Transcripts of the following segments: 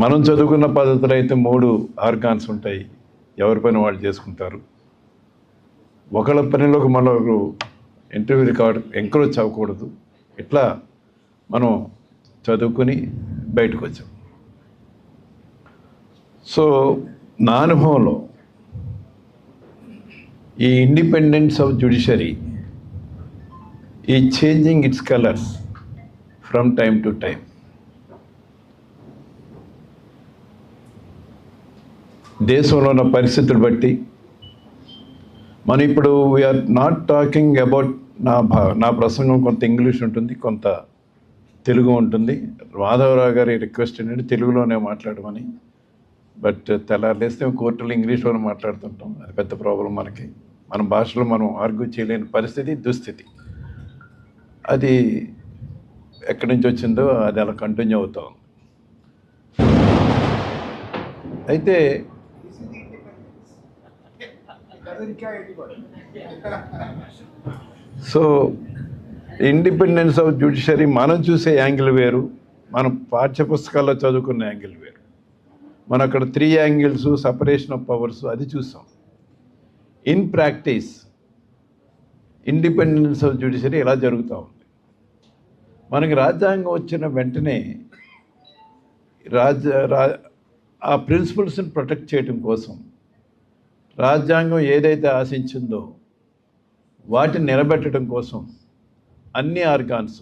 మనం చదువుకున్న పద్ధతులు అయితే మూడు ఆర్గాన్స్ ఉంటాయి. ఎవరి పని వాళ్ళు చేసుకుంటారు. ఒకళ్ళ పనిలోకి మనకు ఇంటర్వ్యూ కావడం ఎంకరేజ్ అవ్వకూడదు. ఇట్లా మనం చదువుకుని బయటకు వచ్చాం. సో నా అనుభవంలో ఈ ఇండిపెండెన్స్ ఆఫ్ జ్యుడిషరీ ఈ changing its colours from time to time దేశంలో ఉన్న పరిస్థితులు బట్టి. మనం ఇప్పుడు వీఆర్ నాట్ టాకింగ్ అబౌట్ నా భా నా ప్రసంగం కొంత ఇంగ్లీష్ ఉంటుంది కొంత తెలుగు ఉంటుంది. మాధవరావు గారి రిక్వెస్ట్ ఏంటంటే తెలుగులోనే మాట్లాడమని. బట్ తెల్లారులేస్తే కోర్టులో ఇంగ్లీష్లోనే మాట్లాడుతుంటాం. అది పెద్ద ప్రాబ్లం మనకి. మన భాషలో మనం ఆర్గ్యూ చేయలేని పరిస్థితి దుస్థితి. అది ఎక్కడి నుంచి వచ్చిందో అది అలా కంటిన్యూ అవుతా ఉంది అయితే సో ఇండిపెండెన్స్ ఆఫ్ జ్యుడిషరీ మనం చూసే యాంగిల్ వేరు మనం పాఠ్యపుస్తకాల్లో చదువుకున్న యాంగిల్ వేరు. మనం అక్కడ three angles separation of powers అది చూసాం. In practice independence of judiciary ఎలా జరుగుతూ ఉంది. మనకి రాజ్యాంగం వచ్చిన వెంటనే రాజ్య రా ఆ ప్రిన్సిపల్స్ని ప్రొటెక్ట్ చేయడం కోసం రాజ్యాంగం ఏదైతే ఆశించిందో వాటిని నిలబెట్టడం కోసం అన్ని ఆర్గాన్స్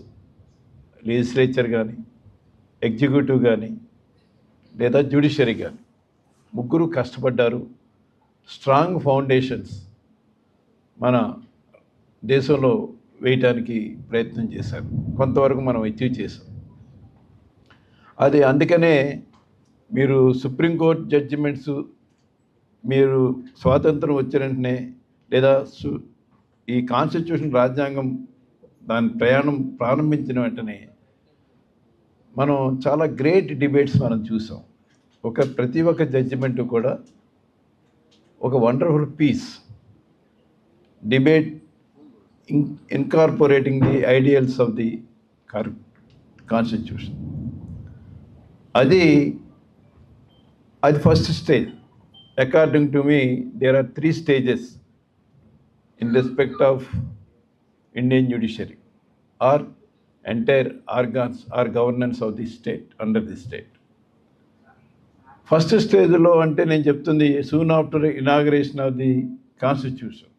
లెజిస్లేచర్ కానీ ఎగ్జిక్యూటివ్ కానీ లేదా జ్యుడిషియరీ కానీ ముగ్గురు కష్టపడ్డారు. స్ట్రాంగ్ ఫౌండేషన్స్ మన దేశంలో వేయటానికి ప్రయత్నం చేశారు. కొంతవరకు మనం అచీవ్ చేసాం అది అందుకనే మీరు సుప్రీంకోర్టు జడ్జిమెంట్స్ మీరు స్వాతంత్రం వచ్చిన వెంటనే లేదా సు ఈ కాన్స్టిట్యూషన్ రాజ్యాంగం దాని ప్రయాణం ప్రారంభించిన వెంటనే మనం చాలా గ్రేట్ డిబేట్స్ మనం చూసాం. ఒక ప్రతి ఒక్క జడ్జిమెంట్ కూడా ఒక wonderful piece. Debate in incorporating the ideals of the car constitution. అది అది first stage. According to me there are three stages in respect of Indian judiciary. Or entire organs or governance of the state, under the state. First స్టేజ్లో అంటే నేను చెప్తుంది soon after inauguration of the constitution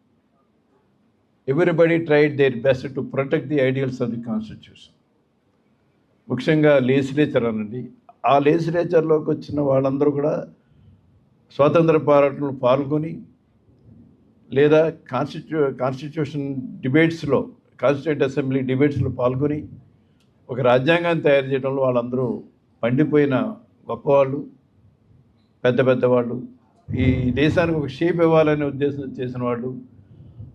everybody tried their best to protect the ideals of the constitution ముఖ్యంగా legislature అనండి ఆ లేజిస్లేచర్లోకి వచ్చిన వాళ్ళందరూ కూడా స్వాతంత్ర పోరాటంలో పాల్గొని లేదా కాన్స్టిట్యూ కాన్స్టిట్యూషన్ డిబేట్స్లో కాన్స్టిట్యూంట్ అసెంబ్లీ డిబేట్స్లో పాల్గొని ఒక రాజ్యాంగాన్ని తయారు చేయడంలో వాళ్ళందరూ పండిపోయిన గొప్పవాళ్ళు పెద్ద పెద్దవాళ్ళు ఈ దేశానికి ఒక షేప్ ఇవ్వాలనే ఉద్దేశం చేసిన వాళ్ళు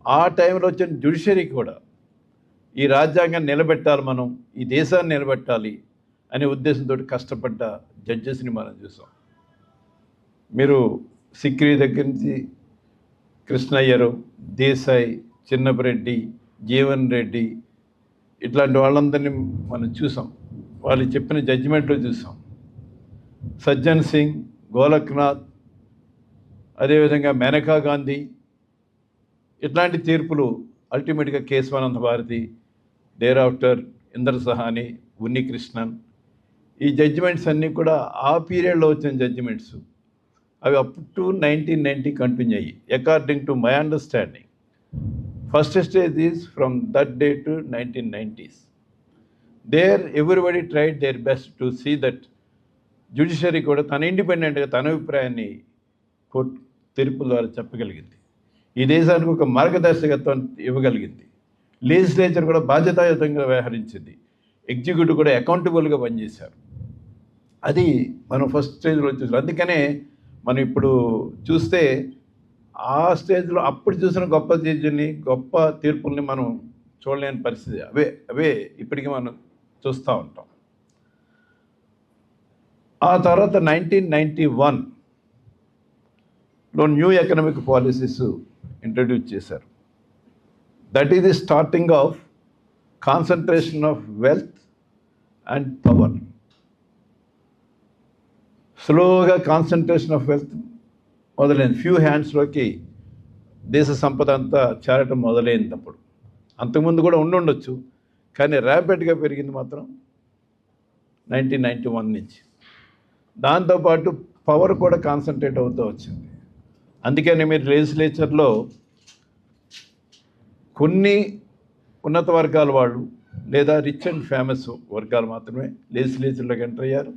ఆ టైంలో వచ్చిన జ్యుడిషియరీ కూడా ఈ రాజ్యాంగాన్ని నిలబెట్టాలి మనం ఈ దేశాన్ని నిలబెట్టాలి అనే ఉద్దేశంతో కష్టపడ్డ జడ్జెస్ని మనం చూసాం. మీరు సిక్రీ దగ్గర నుంచి కృష్ణయ్యరు దేశాయ్ చిన్నపరెడ్డి జీవన్ రెడ్డి ఇట్లాంటి వాళ్ళందరినీ మనం చూసాం. వాళ్ళు చెప్పిన జడ్జిమెంట్లో చూసాం. సజ్జన్ సింగ్ గోలక్నాథ్ అదేవిధంగా మేనకా గాంధీ ఇట్లాంటి తీర్పులు అల్టిమేట్గా కేశవానంద భారతి డేర్ ఆఫ్టర్ ఇందర్ సహాని ఉన్ని కృష్ణన్ ఈ జడ్జిమెంట్స్ అన్నీ కూడా ఆ పీరియడ్లో వచ్చిన జడ్జిమెంట్స్ అవి up to nineteen ninety continue అయ్యి according to my understanding first stage is from that day to nineteen nineties there everybody tried their best to see that judiciary కూడా తన ఇండిపెండెంట్గా తన అభిప్రాయాన్ని కోర్టు తీర్పు ద్వారా చెప్పగలిగింది. ఈ దేశానికి ఒక మార్గదర్శకత్వం ఇవ్వగలిగింది. లెజిస్లేచర్ కూడా బాధ్యతాయుతంగా వ్యవహరించింది. ఎగ్జిక్యూటివ్ కూడా అకౌంటబుల్గా పనిచేశారు. అది మనం ఫస్ట్ స్టేజ్లో వచ్చేసారు అందుకనే మనం ఇప్పుడు చూస్తే ఆ స్టేజ్లో అప్పుడు చూసిన గొప్ప జడ్జిని గొప్ప తీర్పుల్ని మనం చూడలేని పరిస్థితి. అవే అవే ఇప్పటికీ మనం చూస్తూ ఉంటాం. ఆ తర్వాత నైన్టీన్ నైంటీ వన్లో న్యూ ఎకనామిక్ పాలసీస్ ఇంట్రడ్యూస్ చేశారు. That is the starting of concentration of wealth and power. స్లోగా కాన్సన్ట్రేషన్ ఆఫ్ వెల్త్ మొదలైంది ఫ్యూ హ్యాండ్స్లోకి దేశ సంపద అంతా చేరటం మొదలైంది అప్పుడు అంతకుముందు కూడా ఉండుండొచ్చు కానీ ర్యాపిడ్గా పెరిగింది మాత్రం నైన్టీన్ నైంటీ వన్ నుంచి దాంతోపాటు పవర్ కూడా కాన్సన్ట్రేట్ అవుతూ వచ్చింది. అందుకని మీరు లెజిస్లేచర్లో కొన్ని ఉన్నత వర్గాల వాళ్ళు లేదా రిచ్ అండ్ ఫేమస్ వర్గాలు మాత్రమే లెజిస్లేచర్లోకి ఎంటర్ అయ్యారు.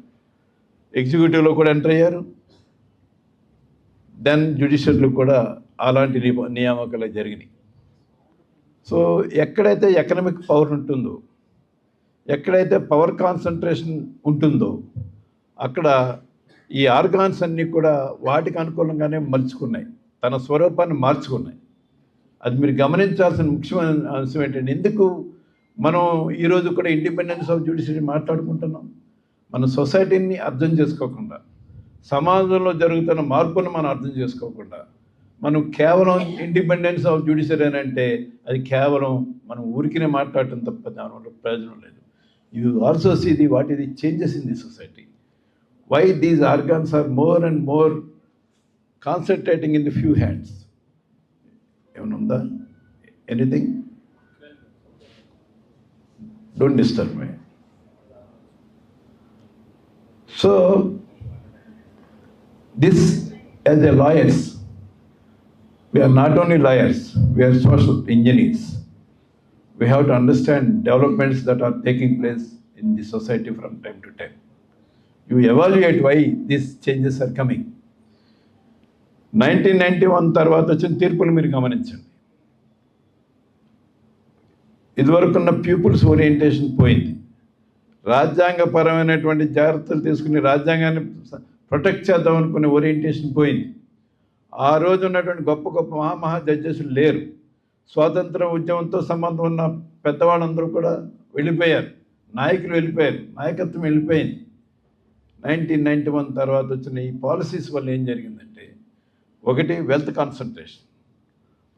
ఎగ్జిక్యూటివ్లో కూడా ఎంటర్ అయ్యారు. దెన్ జ్యుడిషియర్లు కూడా అలాంటి నియమ- నియామకాలు జరిగినాయి. సో ఎక్కడైతే ఎకనమిక్ పవర్ ఉంటుందో ఎక్కడైతే పవర్ కాన్సన్ట్రేషన్ ఉంటుందో అక్కడ ఈ ఆర్గాన్స్ అన్నీ కూడా వాటికి అనుకూలంగానే మలుచుకున్నాయి. తన స్వరూపాన్ని మార్చుకున్నాయి. అది మీరు గమనించాల్సిన ముఖ్యమైన అంశం ఏంటంటే ఎందుకు మనం ఈరోజు కూడా ఇండిపెండెన్స్ ఆఫ్ జ్యుడిషియరీ మాట్లాడుకుంటున్నాం? మన సొసైటీని అర్థం చేసుకోకుండా సమాజంలో జరుగుతున్న మార్పును మనం అర్థం చేసుకోకుండా మనం కేవలం ఇండిపెండెన్స్ ఆఫ్ జ్యుడిషియరీ అని అంటే అది కేవలం మనం ఊరికినే మాట్లాడటం తప్ప దానివల్ల ప్రయోజనం లేదు. You also see the what ఇది changes in the society why these organs are more and more concentrating in the few hands ఏమైనా ఉందా? Anything don't disturb my so this as a lawyers we are not only lawyers, we are social engineers. We have to understand developments that are taking place in the society from time to time. You evaluate why these changes are coming. Nineteen ninety one తర్వాత వచ్చిన తీర్పులు మీరు గమనించండి ఇదివరకున్న peoples orientation పోయింది రాజ్యాంగపరమైనటువంటి జాగ్రత్తలు తీసుకుని రాజ్యాంగాన్ని protect చేద్దాం అనుకునే ఓరియంటేషన్ పోయింది. ఆ రోజు ఉన్నటువంటి గొప్ప గొప్ప మహామహా జడ్జెస్లు లేరు. స్వాతంత్ర ఉద్యమంతో సంబంధం ఉన్న పెద్దవాళ్ళందరూ కూడా వెళ్ళిపోయారు. నాయకులు వెళ్ళిపోయారు. నాయకత్వం వెళ్ళిపోయింది. నైన్టీన్ నైంటీ వన్ తర్వాత వచ్చిన ఈ పాలసీస్ వల్ల ఏం జరిగిందంటే ఒకటి wealth concentration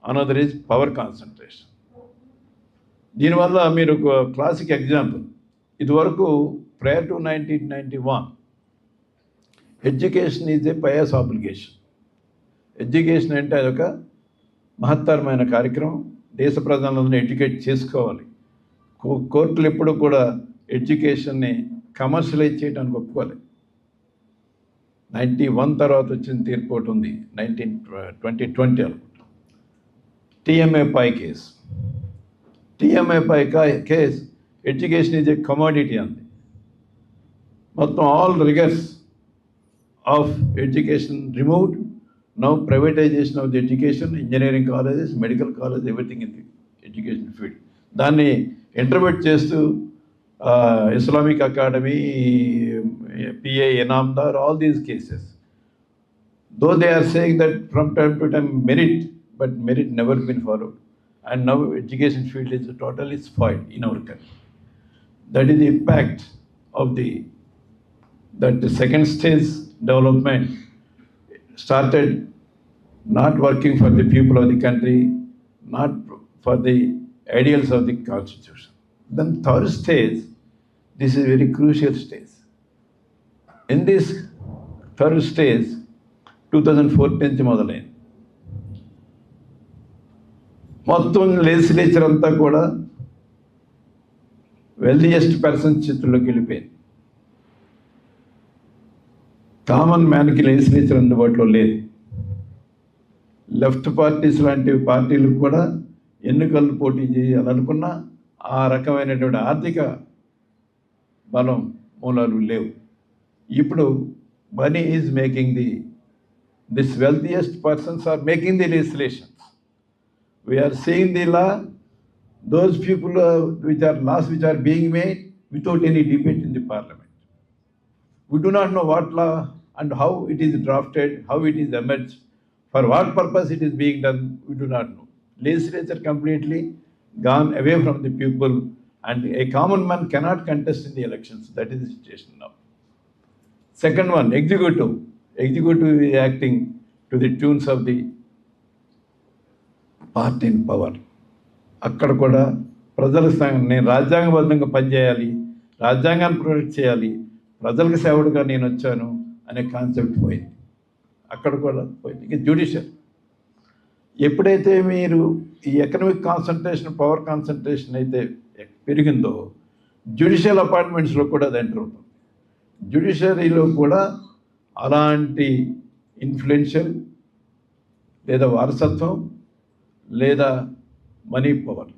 another is power concentration దీనివల్ల మీరు ఒక క్లాసిక్ ఎగ్జాంపుల్ ఇదివరకు prior to nineteen ninety one education is a pious obligation education అంటే అదొక మహత్తరమైన కార్యక్రమం. దేశ ప్రజలందరినీ ఎడ్యుకేట్ చేసుకోవాలి. కో- కోర్టులు ఎప్పుడు కూడా ఎడ్యుకేషన్ని కమర్షియలైజ్ చేయడానికి ఒప్పుకోవాలి నైంటీ వన్ తర్వాత వచ్చిన తీర్పు ఒకటి ఉంది నైన్టీన్ ట్వంటీ ట్వంటీ అనుకుంటా. TMA Pai case TMA Pai case education is a commodity అంది మొత్తం all rigours of education removed now privatisation of the education engineering colleges medical college everything in the education field దాన్ని interpret చేస్తూ Islamic academy PA Inamdar all these cases though they are saying that from time to time merit but merit never been followed and now education field is total is spoiled in our country That is the impact of the that the second stage development started not working for the people of the country, not for the ideals of the constitution. Then third stage, this is very crucial stage. In this third stage, 2004 నుంచి మొదలైంది మొత్తం legislature అంతా కూడా wealthiest person చేతుల్లోకి వెళ్ళిపోయింది. Common మ్యాన్కి legislature అందుబాటులో లేదు. Left parties లాంటి పార్టీలకు కూడా ఎన్నికలు పోటీ చేయాలనుకున్నా ఆ రకమైనటువంటి ఆర్థిక బలం మూలాలు లేవు. ఇప్పుడు money is making the this wealthiest persons are making the legislations we are seeing the law those people uh, which are laws which are being made without any debate in the parliament. We do not know what law and how it is drafted, how it is emerged, for what purpose it is being done, we do not know. Legislature completely gone away from the people and a common man cannot contest in the elections. That is the situation now. Second one, executive. Executive is acting to the tunes of the party in power. అక్కడ కూడా ప్రజల నేను రాజ్యాంగబద్ధంగా పనిచేయాలి రాజ్యాంగాన్ని protect చేయాలి ప్రజలకు సేవడుగా నేను వచ్చాను అనే కాన్సెప్ట్ పోయింది. అక్కడ కూడా పోయింది. ఇంకా జ్యుడిషియల్. ఎప్పుడైతే మీరు ఈ ఎకనమిక్ కాన్సన్ట్రేషన్ పవర్ కాన్సన్ట్రేషన్ అయితే పెరిగిందో జ్యుడిషియల్ అపార్ట్మెంట్స్లో కూడా అది ఎంటర్ అవుతుంది. జ్యుడిషియరీలో కూడా అలాంటి ఇన్ఫ్లుయెన్షియల్ లేదా వారసత్వం లేదా మనీ పవర్.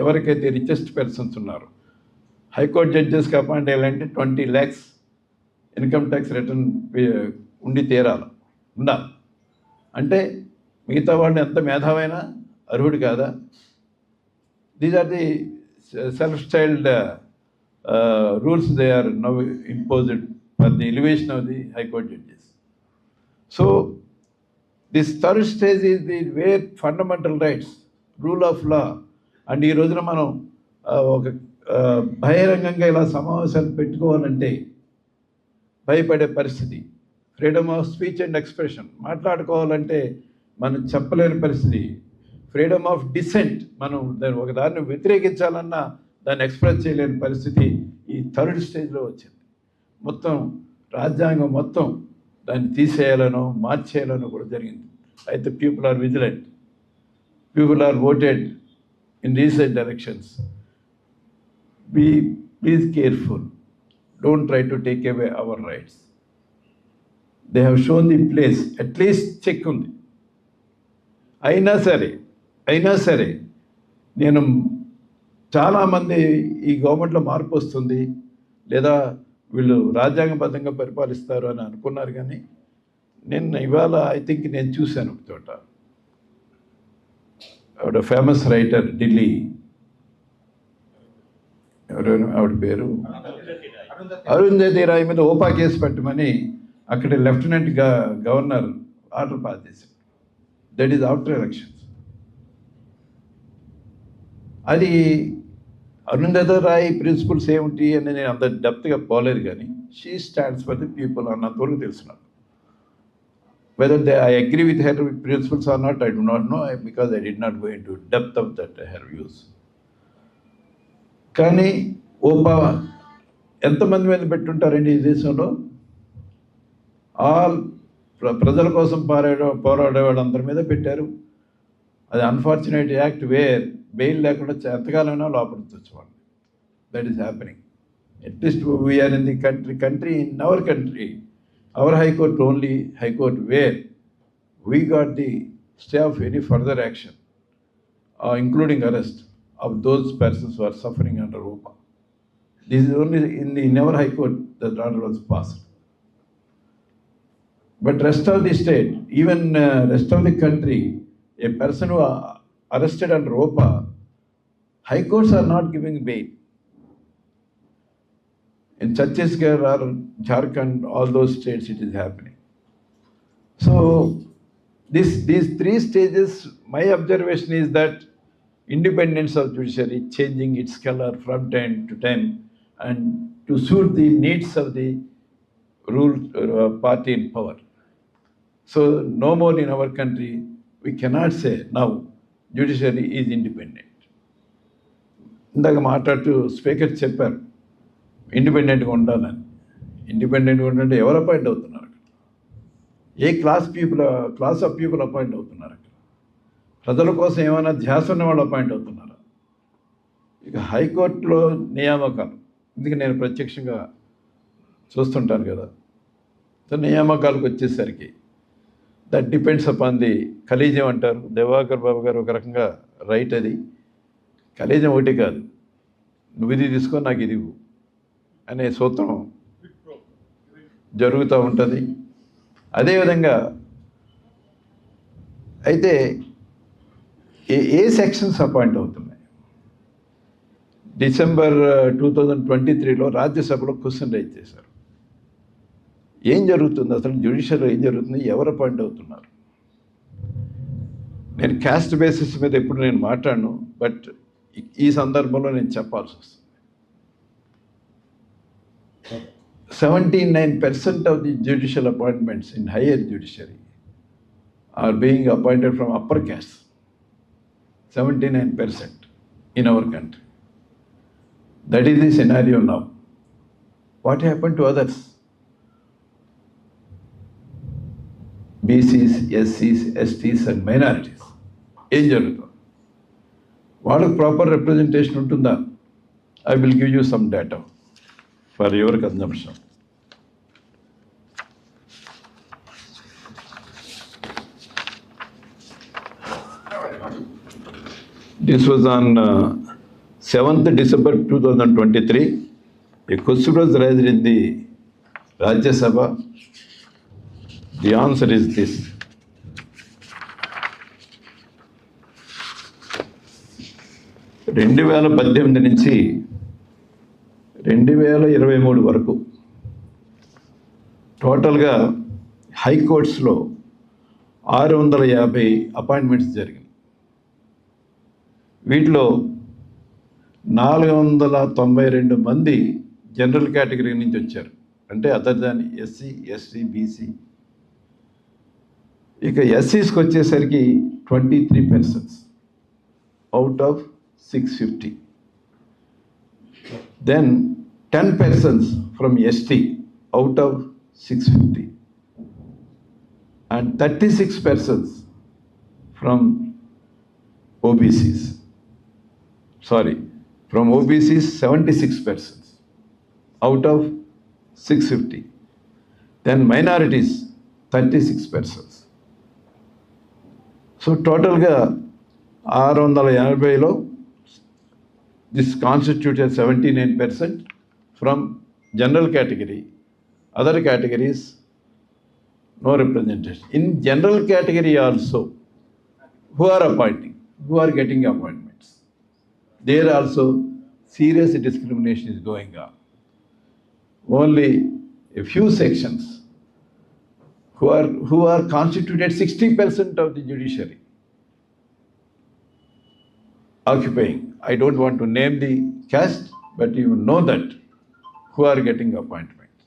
ఎవరికైతే రిచెస్ట్ పర్సన్స్ ఉన్నారో హైకోర్టు జడ్జెస్కి appoint అయ్యాలంటే twenty lakhs income tax return ఉండి తీరాలి. ఉండాలి. అంటే మిగతా వాళ్ళు ఎంత మేధావైనా అర్హుడు కాదా? These are the self styled rules they are now imposed for the elevation of the high court judges so this third stage is the where fundamental rights rule of law. And ఈ రోజున మనం ఒక బహిరంగంగా ఇలా సమావేశాలు పెట్టుకోవాలంటే భయపడే పరిస్థితి. Freedom of speech and expression మాట్లాడుకోవాలంటే మనం చెప్పలేని పరిస్థితి. ఫ్రీడమ్ ఆఫ్ డిసెంట్ మనం దాన్ని ఒక దాన్ని వ్యతిరేకించాలన్నా దాన్ని ఎక్స్ప్రెస్ చేయలేని పరిస్థితి ఈ థర్డ్ స్టేజ్లో వచ్చింది. మొత్తం రాజ్యాంగం మొత్తం దాన్ని తీసేయాలనో మార్చేయాలనో కూడా జరిగింది. అయితే people are vigilant people are voted in elections. Be be please careful don't try to take away our They they shown shown place, place at least check ఉంది అయినా సరే అయినా సరే నేను చాలామంది ఈ గవర్నమెంట్లో మార్పు వస్తుంది. లేదా వీళ్ళు రాజ్యాంగబద్ధంగా పరిపాలిస్తారు అని అనుకున్నారు కానీ నేను ఇవాళ ఐ థింక్ నేను చూశాను ఒక చోట. ఆవిడ ఫేమస్ రైటర్ ఢిల్లీ ఎవరైనా ఆవిడ పేరు? అరుంధతి రాయ్ మీద ఓపా కేసు పెట్టమని అక్కడ లెఫ్టినెంట్ గవర్నర్ ఆర్డర్ పాస్ చేశాడు. దట్ ఈజ్ ఆఫ్టర్ ఎలక్షన్స్ అది అరుంధతి రాయ్ ప్రిన్సిపల్స్ ఏమిటి అని నేను అంత డెప్త్గా పోలేదు కానీ she stands for the people అన్నంతవరకు తెలుసు whether they, I agree with her principles or not, I do not know because I did not go into depth of that uh, her views. కానీ ఓపా ఎంతమంది మీద పెట్టుంటారండి ఈ దేశంలో? ఆల్ ప్ర- ప్రజల కోసం పోరాడే పోరాడేవాడు అందరి మీద పెట్టారు. అది అన్ఫార్చునేట్ యాక్ట్ వేర్ బెయిల్ లేకుండా ఎంతకాలమైనా లోపలించవచ్చు వాళ్ళు that is happening at least we are in the country country in our country Our High Court, only High Court, where we got the stay of any further action, uh, including arrest of those persons who are suffering under OPA. This is only in the in our High Court the order was passed. But rest of the state, even uh, rest of the country, a person who are arrested under OPA, High Courts are not giving bail. In Chhattisgarh or Jharkhand, all those states, it is happening. So, this, these three stages, my observation is that independence of judiciary changing its color from time to time and to suit the needs of the rule uh, party in power. So no more in our country, we cannot say now judiciary is independent. ఇందాక మాట్లాడుతూ speaker చెప్పారు ఇండిపెండెంట్గా ఉండాలని. ఇండిపెండెంట్గా ఉండాలంటే ఎవరు appoint అవుతున్నారు అక్కడ? ఏ class people class of people appoint అవుతున్నారు అక్కడ? ప్రజల కోసం ఏమైనా ధ్యాస ఉన్న వాళ్ళు అపాయింట్ అవుతున్నారా? ఇక హైకోర్టులో నియామకాలు. ఇందుకు నేను ప్రత్యక్షంగా చూస్తుంటాను కదా. సో నియామకాలకు వచ్చేసరికి that depends upon the collegium అంటారు. దివాకర్ బాబు గారు ఒక రకంగా రైట్ అది. ఖలీజం ఒకటి కాదు. నువ్వు ఇది తీసుకో నాకు ఇది అనే సూత్రం జరుగుతూ ఉంటుంది. అదేవిధంగా అయితే ఏ ఏ సెక్షన్స్ అపాయింట్ అవుతున్నాయి? డిసెంబర్ టూ థౌజండ్ ట్వంటీ త్రీలో రాజ్యసభలో క్వశ్చన్ రైజ్ చేశారు. ఏం జరుగుతుంది? అసలు జ్యుడిషియల్ ఏం జరుగుతుంది? ఎవరు అపాయింట్ అవుతున్నారు? నేను క్యాస్ట్ బేసిస్ మీద ఎప్పుడు నేను మాట్లాడను బట్ ఈ సందర్భంలో నేను చెప్పాల్సి వస్తుంది. seventy nine percent of the judicial appointments in higher judiciary are being appointed from upper caste seventy nine percent in our country that is the scenario now what happen to others BCs ఎస్సీస్ ఎస్టీస్ and minorities ఏం జరుగుతుంది వాళ్ళకి proper representation ఉంటుందా I will give you some data For your consumption this was on seventh December two thousand twenty three a question was raised Rajya Sabha the answer is this రెండు వేల పద్దెనిమిది నుంచి రెండు వేల ఇరవై మూడు వరకు. టోటల్గా హైకోర్ట్స్లో ఆరు వందల యాభై అపాయింట్మెంట్స్ జరిగినాయి. వీటిలో నాలుగు వందల తొంభై రెండు మంది జనరల్ కేటగిరీ నుంచి వచ్చారు. అంటే other than SC ST BC. ఇక ఎస్సీస్కి వచ్చేసరికి twenty three persons out of six fifty then Ten persons from ST out of six fifty and thirty six persons from OBCs. Sorry, from OBCs, 76 persons out of 650. Then minorities, 36 persons. So టోటల్గా ఆరు వందల ఎనభైలో this constituted seventy nine percent from general category. Other categories, no representation. In general category also, who are appointing, who are getting appointments, there also serious discrimination is going on. Only a few sections who are, who are constituted 60% of the judiciary occupying. I don't want to name the caste, but you know that who are getting appointments.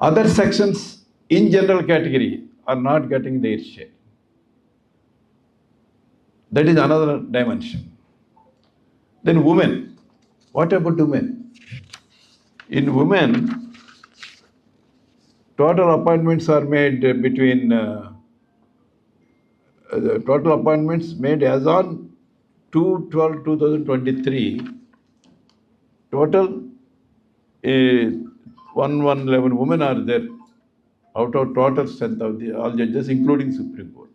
Other sections in general category are not getting their share. That is another dimension. Then women. What about women? In women, total appointments are made between uh, uh, the total appointments made as on 2 12 2023 total 1 1 11 women are there. Out of total strength of the all judges including supreme court.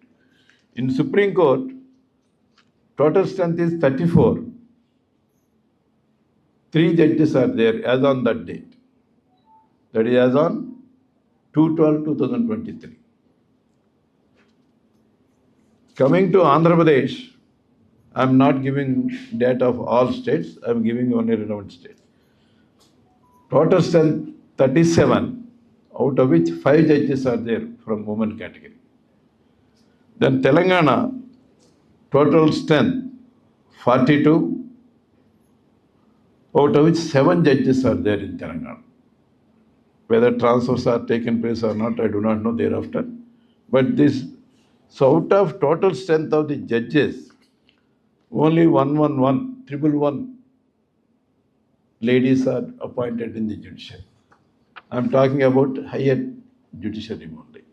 In supreme court total strength is 34 three judges are there as on that date. That is as on 2 12 2023 coming to andhra pradesh i am not giving data of all states i am giving only relevant states total strength 37 out of which five judges are there from women category. Then telangana total strength 42 out of which seven judges are there in telangana. Whether transfers are taken place or not i do not know thereafter. But this so out of total strength of the judges only 111 triple one ladies are appointed in the judiciary i am talking about higher judiciary only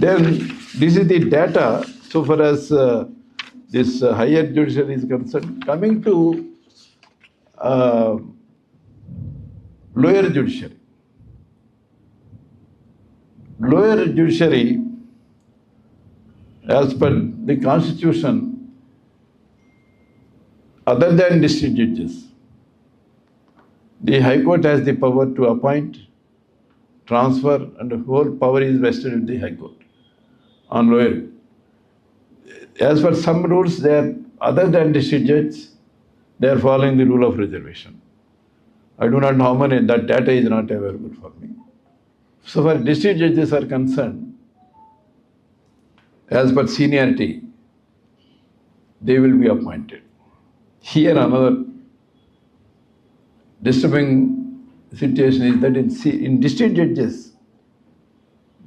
Then this is the data so far as uh, this uh, higher judiciary is concerned. Coming to uh, lower judiciary. Lower judiciary, as per the constitution, other than district judges, the High Court has the power to appoint, transfer, and the whole power is vested in the High Court on lower. As for some rules, they are other than district judges, they are following the rule of reservation. I do not know how many, that data is not available for me. So far district judges are concerned, as per seniority, they will be appointed. Here another disturbing situation is that in, in district judges,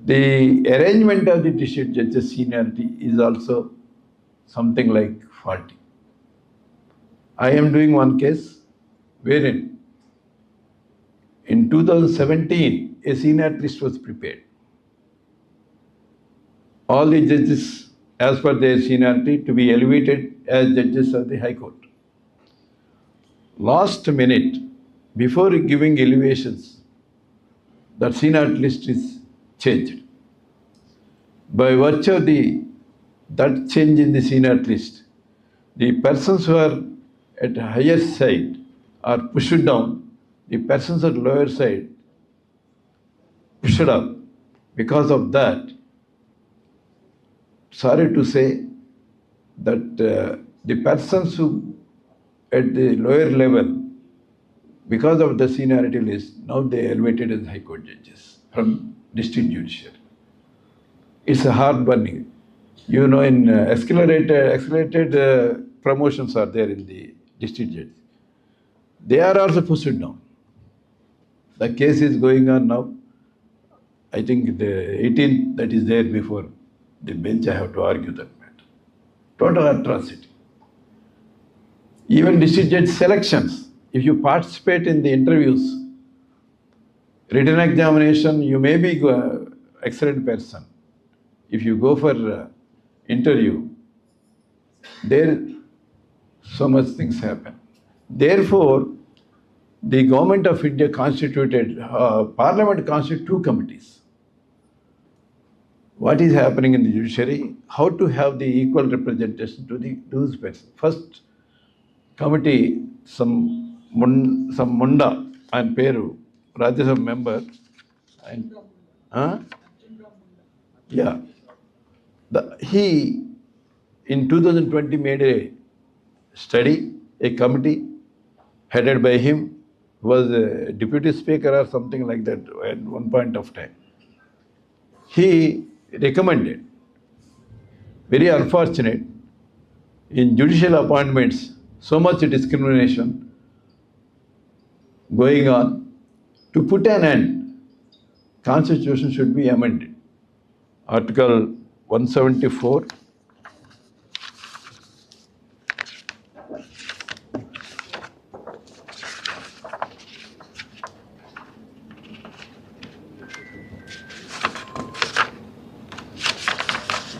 the arrangement of the district judges seniority is also something like 40. I am doing one case wherein in 2017 a seniority list was prepared. All the judges, as per their seniority, to be elevated as judges of the High Court. Last minute, before giving elevations, that seniority list is changed. By virtue of the that change in the seniority list, the persons who are at higher side are pushed down, the persons at lower side pushed up. Because of that, sorry to say that uh, the persons who at the lower level, because of the seniority list, now they are elevated as High Court judges from district judiciary. It's a hard burning. You know, in uh, accelerated, accelerated uh, promotions are there in the district judges. They are also pushed down. The case is going on now. I think the 18th that is there before the bench, I have to argue that matter. Total atrocity. Even district judge selections, if you participate in the interviews, written examination, you may be uh, excellent person. If you go for uh, interview, there so much things happen. Therefore, the government of India constituted, uh, parliament constituted two committees. What is happening in the judiciary, how to have the equal representation to the those persons. First committee, some mun, some Munda and Peru, Rajya member, and huh? yeah, the, he in 2020 made a study, a committee headed by him, was a deputy speaker or something like that at one point of time. He recommended, very unfortunate, in judicial appointments, so much discrimination going on. To put an end, constitution should be amended. Article 174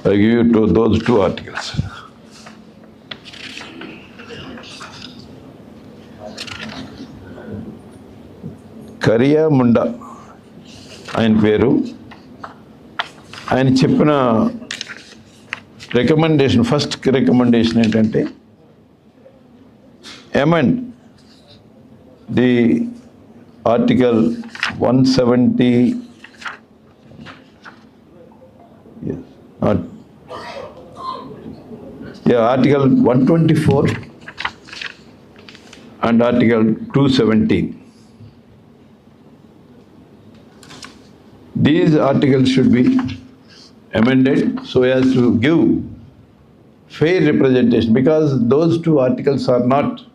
I give you to those two articles. Kariya Munda ఆయన పేరు. ఆయన చెప్పిన recommendation first recommendation ఏంటంటే amend the article one seventy article one twenty four and article two seventeen These articles should be amended so as to give fair representation because those two articles are not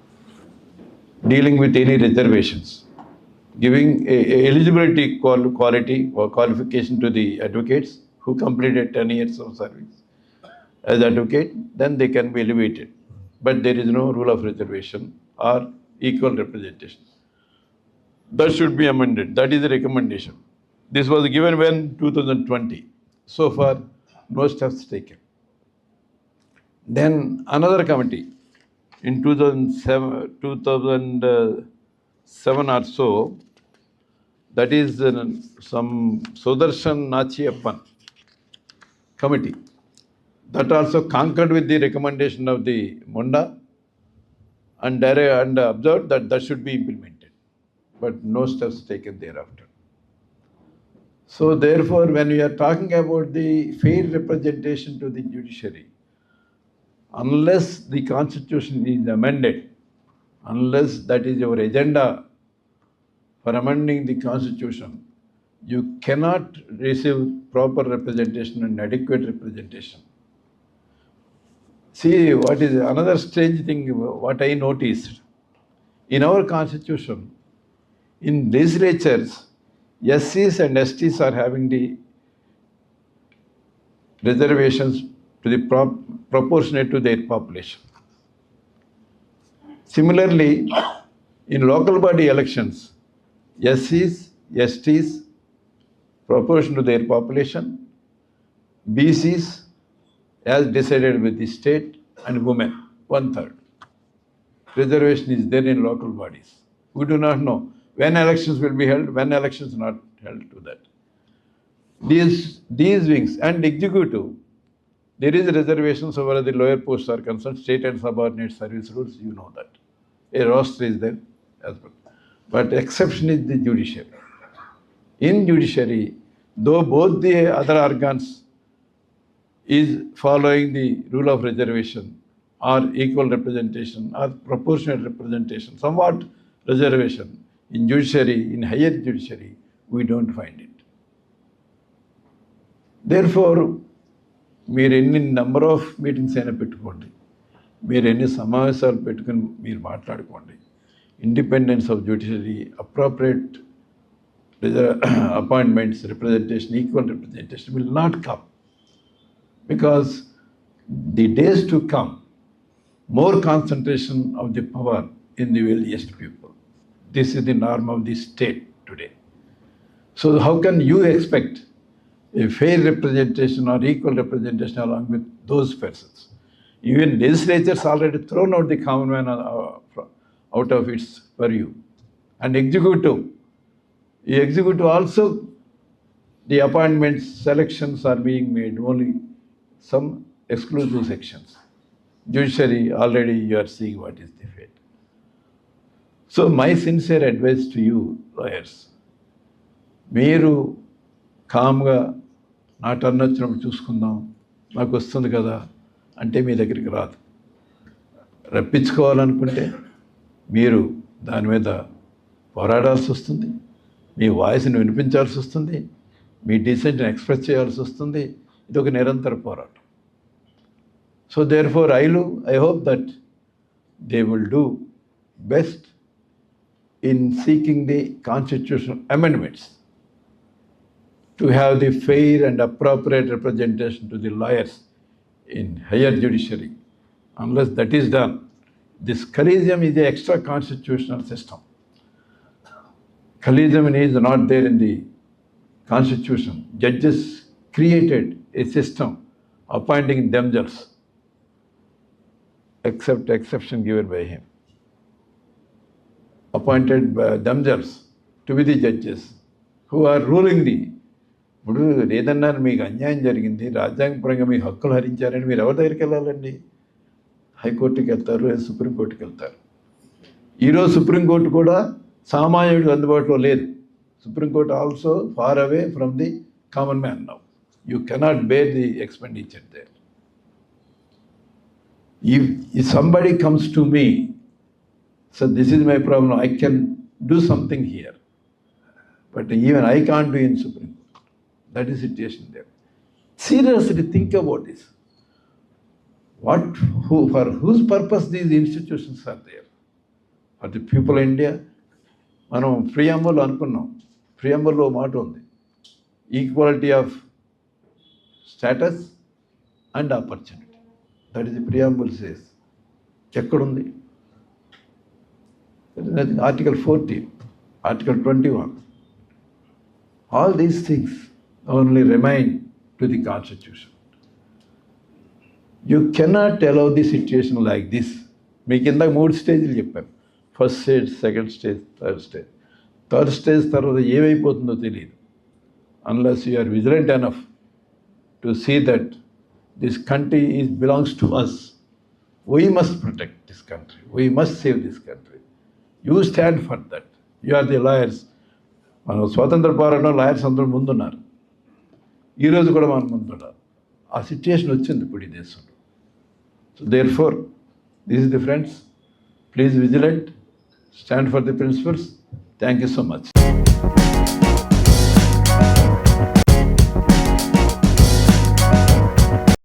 dealing with any reservations, giving a, a eligibility qual- quality or qualification to the advocates who completed 10 years of service as advocate, then they can be elevated. But there is no rule of reservation or equal representation. That should be amended. That is the recommendation. This was given when 2020. So far, no steps taken. Then another committee in 2007, 2007 or so, that is uh, some Sudarshan Nachiappan committee. That also concurred with the recommendation of the Munda and, and observed that that should be implemented. But no steps taken thereafter. So therefore, when we are talking about the fair representation to the judiciary, unless the constitution is amended, unless that is your agenda for amending the constitution, you cannot receive proper representation and adequate representation. See, what is another strange thing, what I noticed, in our constitution, in legislatures, SCs and STs are having the reservations to the prop- proportionate to their population. Similarly, in local body elections, SCs, STs proportion to their population, BCs as decided with the state, and women, one third. Reservation is there in local bodies. We do not know when elections will be held, when elections are not held to that. These, these wings and executive, there is reservations over the lower posts are concerned, state and subordinate service rules, you know that. A roster is there as well. But exception is the judiciary. In judiciary, though both the other organs is following the rule of reservation or equal representation or proportionate representation, somewhat reservation. In judiciary, in higher judiciary, we don't find it. Therefore మీరు ఎన్ని number of meetings అయినా పెట్టుకోండి మీరు ఎన్ని సమావేశాలు పెట్టుకుని మీరు మాట్లాడుకోండి independence of judiciary appropriate appointments representation equal representation will not come because the days to come more concentration of the power in the wealthiest people This is the norm of the state today. So, how can you expect a fair representation or equal representation along with those persons? Even legislatures already thrown out the common man uh, out of its purview. And executive, the executive also the appointments, selections are being made only some exclusive sections. Judiciary, already you are seeing what is the fate. So my sincere advice to you lawyers మీరు కామ్గా నా turn వచ్చినప్పుడు చూసుకుందాం నాకు వస్తుంది కదా అంటే మీ దగ్గరికి రాదు. రప్పించుకోవాలనుకుంటే మీరు దాని మీద పోరాడాల్సి వస్తుంది మీ వాయిస్ని వినిపించాల్సి వస్తుంది మీ డిసెంట్ని ఎక్స్ప్రెస్ చేయాల్సి వస్తుంది ఇది ఒక నిరంతర పోరాటం. So therefore Ailu I hope that they will do best in seeking the constitutional amendments to have the fair and appropriate representation to the lawyers in higher judiciary. Unless that is done, this collegium is an extra constitutional system. Collegium is not there in the constitution. Judges created a system appointing themselves, except exception given by him. Appointed by themselves to be the judges who are ruling the ఇప్పుడు ఏదన్నా మీకు అన్యాయం జరిగింది రాజ్యాంగపరంగా మీ హక్కులు హరించారని మీరు ఎవరి దగ్గరికి వెళ్ళాలండి? హైకోర్టుకి వెళ్తారు లేదా సుప్రీంకోర్టుకి వెళ్తారు. ఈరోజు సుప్రీంకోర్టు కూడా సామాన్యుడికి అందుబాటులో లేదు. Supreme court also far away from the common man now you cannot bear the expenditure there ఈ somebody comes to me so this is my problem, I can do something here. But even I can't do in Supreme Court. That is situation there. Seriously think about this. What, who, for whose purpose these institutions are there? For the people of India? మనం preamble అనుకున్నాం ప్రియాంబుల్లో మాట ఉంది equality of status and opportunity that is the preamble says ఎక్కడుంది article fourteen article twenty one all these things only remain to the constitution you cannot allow the situation like this మీకు ఇందాక మూడు స్టేజ్లు చెప్పాను first stage second stage third stage third stage తర్వాత ఏమైపోతుందో తెలియదు unless you are vigilant enough to see that this country is belongs to us we must protect this country we must save this country You stand for that. You are the lawyers. మనం స్వాతంత్ర పోరాటం lawyers అందరూ ముందున్నారు. ఈరోజు కూడా మనం ముందున్నారు. ఆ సిచ్యుయేషన్ వచ్చింది ఇప్పుడు ఈ దేశంలో. So therefore this is the friends please vigilant stand for the principles thank you so much